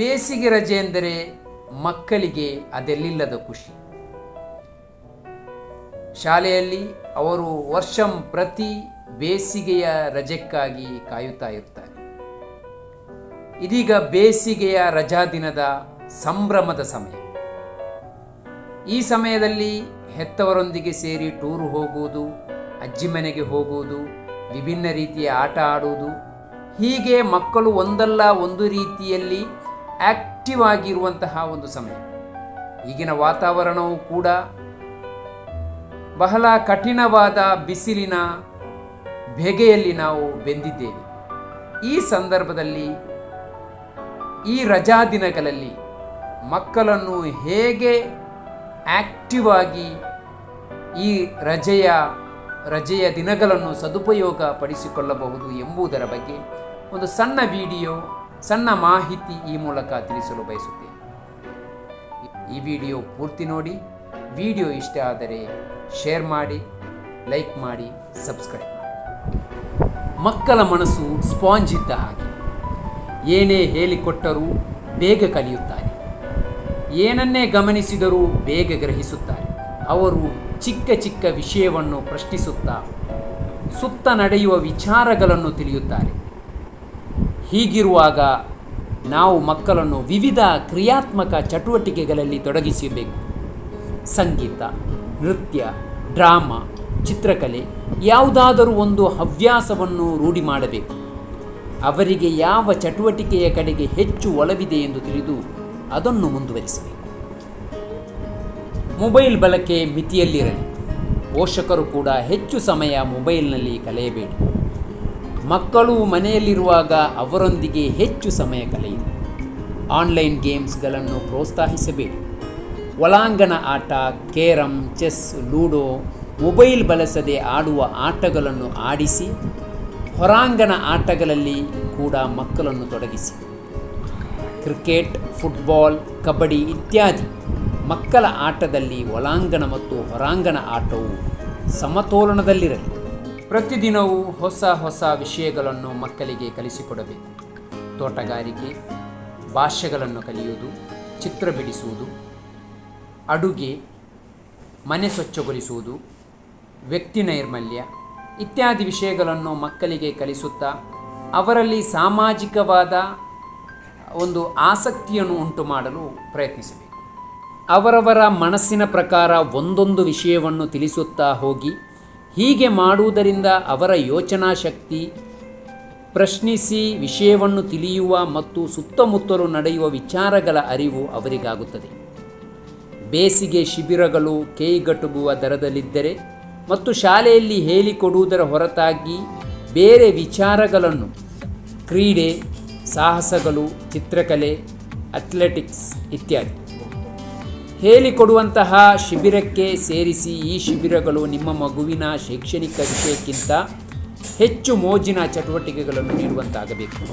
ಬೇಸಿಗೆ ರಜೆ ಎಂದರೆ ಮಕ್ಕಳಿಗೆ ಅದೆಲ್ಲಿಲ್ಲದ ಖುಷಿ? ಶಾಲೆಯಲ್ಲಿ ಅವರು ವರ್ಷಂ ಪ್ರತಿ ಬೇಸಿಗೆಯ ರಜೆಕ್ಕಾಗಿ ಕಾಯುತ್ತಾ ಇರ್ತಾರೆ. ಇದೀಗ ಬೇಸಿಗೆಯ ರಜಾ ದಿನದ ಸಂಭ್ರಮದ ಸಮಯ. ಈ ಸಮಯದಲ್ಲಿ ಹೆತ್ತವರೊಂದಿಗೆ ಸೇರಿ ಟೂರು ಹೋಗುವುದು, ಅಜ್ಜಿ ಮನೆಗೆ ಹೋಗುವುದು, ವಿಭಿನ್ನ ರೀತಿಯ ಆಟ ಆಡುವುದು, ಹೀಗೆ ಮಕ್ಕಳು ಒಂದಲ್ಲ ಒಂದು ರೀತಿಯಲ್ಲಿ ಆಕ್ಟಿವ್ ಆಗಿರುವಂತಹ ಒಂದು ಸಮಯ. ಈಗಿನ ವಾತಾವರಣವು ಕೂಡ ಬಹಳ ಕಠಿಣವಾದ ಬಿಸಿಲಿನ ಬೆಗೆಯಲ್ಲಿ ನಾವು ಬೆಂದಿದ್ದೇವೆ. ಈ ಸಂದರ್ಭದಲ್ಲಿ ಈ ರಜಾ ದಿನಗಳಲ್ಲಿ ಮಕ್ಕಳನ್ನು ಹೇಗೆ ಆಕ್ಟಿವ್ ಆಗಿ ಈ ರಜೆಯ ರಜೆಯ ದಿನಗಳನ್ನು ಸದುಪಯೋಗ ಪಡಿಸಿಕೊಳ್ಳಬಹುದು ಎಂಬುದರ ಬಗ್ಗೆ ಒಂದು ಸಣ್ಣ ವಿಡಿಯೋ ಸಣ್ಣ ಮಾಹಿತಿ ಈ ಮೂಲಕ ತಿಳಿಸಲು ಬಯಸುತ್ತೇನೆ. ಈ ವಿಡಿಯೋ ಪೂರ್ತಿ ನೋಡಿ, ವಿಡಿಯೋ ಇಷ್ಟ ಆದರೆ ಶೇರ್ ಮಾಡಿ, ಲೈಕ್ ಮಾಡಿ, ಸಬ್ಸ್ಕ್ರೈಬ್ ಮಾಡಿ. ಮಕ್ಕಳ ಮನಸ್ಸು ಸ್ಪಾಂಜ್ ಇದ್ದ ಹಾಗೆ. ಏನೇ ಹೇಳಿಕೊಟ್ಟರೂ ಬೇಗ ಕಲಿಯುತ್ತಾರೆ. ಏನನ್ನೇ ಗಮನಿಸಿದರೂ ಬೇಗ ಗ್ರಹಿಸುತ್ತಾರೆ. ಅವರು ಚಿಕ್ಕ ಚಿಕ್ಕ ವಿಷಯವನ್ನು ಪ್ರಶ್ನಿಸುತ್ತಾ ಸುತ್ತ ನಡೆಯುವ ವಿಚಾರಗಳನ್ನು ತಿಳಿಯುತ್ತಾರೆ. ಹೀಗಿರುವಾಗ ನಾವು ಮಕ್ಕಳನ್ನು ವಿವಿಧ ಕ್ರಿಯಾತ್ಮಕ ಚಟುವಟಿಕೆಗಳಲ್ಲಿ ತೊಡಗಿಸಬೇಕು. ಸಂಗೀತ, ನೃತ್ಯ, ಡ್ರಾಮಾ, ಚಿತ್ರಕಲೆ ಯಾವುದಾದರೂ ಒಂದು ಹವ್ಯಾಸವನ್ನು ರೂಢಿ ಮಾಡಬೇಕು. ಅವರಿಗೆ ಯಾವ ಚಟುವಟಿಕೆಯ ಕಡೆಗೆ ಹೆಚ್ಚು ಒಲವಿದೆ ಎಂದು ತಿಳಿದು ಅದನ್ನು ಮುಂದುವರಿಸಬೇಕು. ಮೊಬೈಲ್ ಬಳಕೆ ಮಿತಿಯಲ್ಲಿರಲಿ. ಪೋಷಕರು ಕೂಡ ಹೆಚ್ಚು ಸಮಯ ಮೊಬೈಲ್ನಲ್ಲಿ ಕಳೆಯಬೇಡಿ. ಮಕ್ಕಳು ಮನೆಯಲ್ಲಿರುವಾಗ ಅವರೊಂದಿಗೆ ಹೆಚ್ಚು ಸಮಯ ಕಳೆಯಿರಿ. ಆನ್ಲೈನ್ ಗೇಮ್ಸ್ಗಳನ್ನು ಪ್ರೋತ್ಸಾಹಿಸಬೇಡಿ. ಒಳಾಂಗಣ ಆಟ, ಕೇರಂ, ಚೆಸ್, ಲೂಡೋ, ಮೊಬೈಲ್ ಬಳಸದೆ ಆಡುವ ಆಟಗಳನ್ನು ಆಡಿಸಿ, ಹೊರಾಂಗಣ ಆಟಗಳಲ್ಲಿ ಕೂಡ ಮಕ್ಕಳನ್ನು ತೊಡಗಿಸಿ. ಕ್ರಿಕೆಟ್, ಫುಟ್ಬಾಲ್, ಕಬಡ್ಡಿ ಇತ್ಯಾದಿ ಮಕ್ಕಳ ಆಟದಲ್ಲಿ ಒಳಾಂಗಣ ಮತ್ತು ಹೊರಾಂಗಣ ಆಟವು ಸಮತೋಲನದಲ್ಲಿರಲಿ. ಪ್ರತಿದಿನವೂ ಹೊಸ ಹೊಸ ವಿಷಯಗಳನ್ನು ಮಕ್ಕಳಿಗೆ ಕಲಿಸಿಕೊಡಬೇಕು. ತೋಟಗಾರಿಕೆ ಭಾಷೆಗಳನ್ನು ಕಲಿಯುವುದು, ಚಿತ್ರ ಬಿಡಿಸುವುದು, ಅಡುಗೆ, ಮನೆ ಸ್ವಚ್ಛಗೊಳಿಸುವುದು, ವ್ಯಕ್ತಿ ನೈರ್ಮಲ್ಯ ಇತ್ಯಾದಿ ವಿಷಯಗಳನ್ನು ಮಕ್ಕಳಿಗೆ ಕಲಿಸುತ್ತಾ ಅವರಲ್ಲಿ ಸಾಮಾಜಿಕವಾದ ಒಂದು ಆಸಕ್ತಿಯನ್ನು ಉಂಟು ಮಾಡಲು ಪ್ರಯತ್ನಿಸಬೇಕು. ಅವರವರ ಮನಸ್ಸಿನ ಪ್ರಕಾರ ಒಂದೊಂದು ವಿಷಯವನ್ನು ತಿಳಿಸುತ್ತಾ ಹೋಗಿ ಹೀಗೆ ಮಾಡುವುದರಿಂದ ಅವರ ಯೋಚನಾ ಶಕ್ತಿ ಪ್ರಶ್ನಿಸಿ ವಿಷಯವನ್ನು ತಿಳಿಯುವ ಮತ್ತು ಸುತ್ತಮುತ್ತಲು ನಡೆಯುವ ವಿಚಾರಗಳ ಅರಿವು ಅವರಿಗಾಗುತ್ತದೆ. ಬೇಸಿಗೆ ಶಿಬಿರಗಳು ಕೈಗಟುಗುವ ದರದಲ್ಲಿದ್ದರೆ ಮತ್ತು ಶಾಲೆಯಲ್ಲಿ ಹೇಳಿಕೊಡುವುದರ ಹೊರತಾಗಿ ಬೇರೆ ವಿಚಾರಗಳನ್ನು, ಕ್ರೀಡೆ, ಸಾಹಸಗಳು, ಚಿತ್ರಕಲೆ, ಅಥ್ಲೆಟಿಕ್ಸ್ ಇತ್ಯಾದಿ. ಹೇಳಿಕೊಡುವಂತಹ ಶಿಬಿರಕ್ಕೆ ಸೇರಿಸಿ ಈ ಶಿಬಿರಗಳು ನಿಮ್ಮ ಮಗುವಿನ ಶೈಕ್ಷಣಿಕ ವಿಷಯಕ್ಕಿಂತ ಹೆಚ್ಚು ಮೋಜಿನ ಚಟುವಟಿಕೆಗಳನ್ನು ನೀಡುವಂತಾಗಬೇಕು.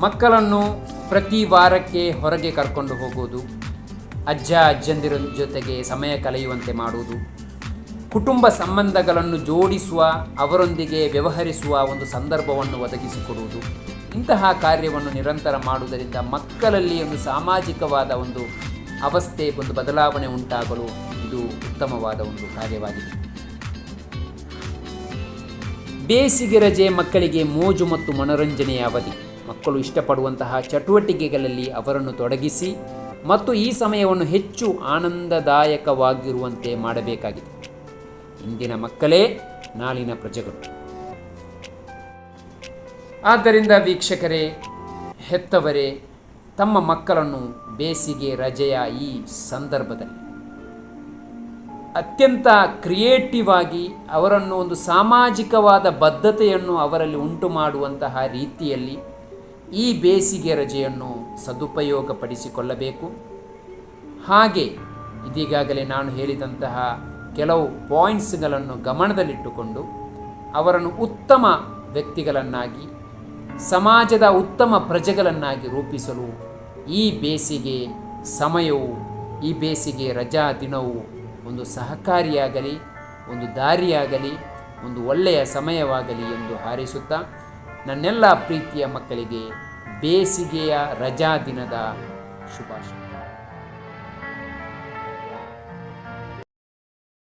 ಮಕ್ಕಳನ್ನು ಪ್ರತಿ ವಾರಕ್ಕೆ ಹೊರಗೆ ಕರ್ಕೊಂಡು ಹೋಗುವುದು, ಅಜ್ಜ ಅಜ್ಜಂದಿರ ಜೊತೆಗೆ ಸಮಯ ಕಳೆಯುವಂತೆ ಮಾಡುವುದು, ಕುಟುಂಬ ಸಂಬಂಧಗಳನ್ನು ಜೋಡಿಸುವ, ಅವರೊಂದಿಗೆ ವ್ಯವಹರಿಸುವ ಒಂದು ಸಂದರ್ಭವನ್ನು ಒದಗಿಸಿಕೊಡುವುದು. ಇಂತಹ ಕಾರ್ಯವನ್ನು ನಿರಂತರ ಮಾಡುವುದರಿಂದ ಮಕ್ಕಳಲ್ಲಿ ಒಂದು ಸಾಮಾಜಿಕವಾದ ಒಂದು ಅವಸ್ಥೆ ಒಂದು ಬದಲಾವಣೆ ಉಂಟಾಗಲು ಇದು ಉತ್ತಮವಾದ ಒಂದು ಕಾರ್ಯವಾಗಿದೆ. ಬೇಸಿಗೆ ರಜೆ ಮಕ್ಕಳಿಗೆ ಮೋಜು ಮತ್ತು ಮನೋರಂಜನೆಯ ಅವಧಿ. ಮಕ್ಕಳು ಇಷ್ಟಪಡುವಂತಹ ಚಟುವಟಿಕೆಗಳಲ್ಲಿ ಅವರನ್ನು ತೊಡಗಿಸಿ ಮತ್ತು ಈ ಸಮಯವನ್ನು ಹೆಚ್ಚು ಆನಂದದಾಯಕವಾಗಿರುವಂತೆ ಮಾಡಬೇಕಾಗಿದೆ. ಇಂದಿನ ಮಕ್ಕಳೇ, ನಾಳಿನ ಪ್ರಜೆಗಳು. ಆದ್ದರಿಂದ ವೀಕ್ಷಕರೇ, ಹೆತ್ತವರೇ ತಮ್ಮ ಮಕ್ಕಳನ್ನು ಬೇಸಿಗೆ ರಜೆಯ ಈ ಸಂದರ್ಭದಲ್ಲಿ. ಅತ್ಯಂತ ಕ್ರಿಯೇಟಿವ್ ಆಗಿ ಅವರನ್ನು ಒಂದು ಸಾಮಾಜಿಕವಾದ ಬದ್ಧತೆಯನ್ನು ಅವರಲ್ಲಿ ಉಂಟು ಮಾಡುವಂತಹ ರೀತಿಯಲ್ಲಿ ಈ ಬೇಸಿಗೆ ರಜೆಯನ್ನು ಸದುಪಯೋಗಪಡಿಸಿಕೊಳ್ಳಬೇಕು. ಹಾಗೆ ಇದೀಗಾಗಲೇ ನಾನು ಹೇಳಿದಂತಹ ಕೆಲವು ಪಾಯಿಂಟ್ಸ್ಗಳನ್ನು ಗಮನದಲ್ಲಿಟ್ಟುಕೊಂಡು ಅವರನ್ನು ಉತ್ತಮ ವ್ಯಕ್ತಿಗಳನ್ನಾಗಿ, ಸಮಾಜದ ಉತ್ತಮ ಪ್ರಜೆಗಳನ್ನಾಗಿ ರೂಪಿಸಲು ಈ ಬೇಸಿಗೆ ಸಮಯವು, ಈ ಬೇಸಿಗೆ ರಜಾ ದಿನವು ಒಂದು ಸಹಕಾರಿಯಾಗಲಿ, ಒಂದು ದಾರಿಯಾಗಲಿ, ಒಂದು ಒಳ್ಳೆಯ ಸಮಯವಾಗಲಿ ಎಂದು ಹಾರೈಸುತ್ತಾ, ನನ್ನೆಲ್ಲ ಪ್ರೀತಿಯ ಮಕ್ಕಳಿಗೆ ಬೇಸಿಗೆಯ ರಜಾ ದಿನದ ಶುಭಾಶಯ.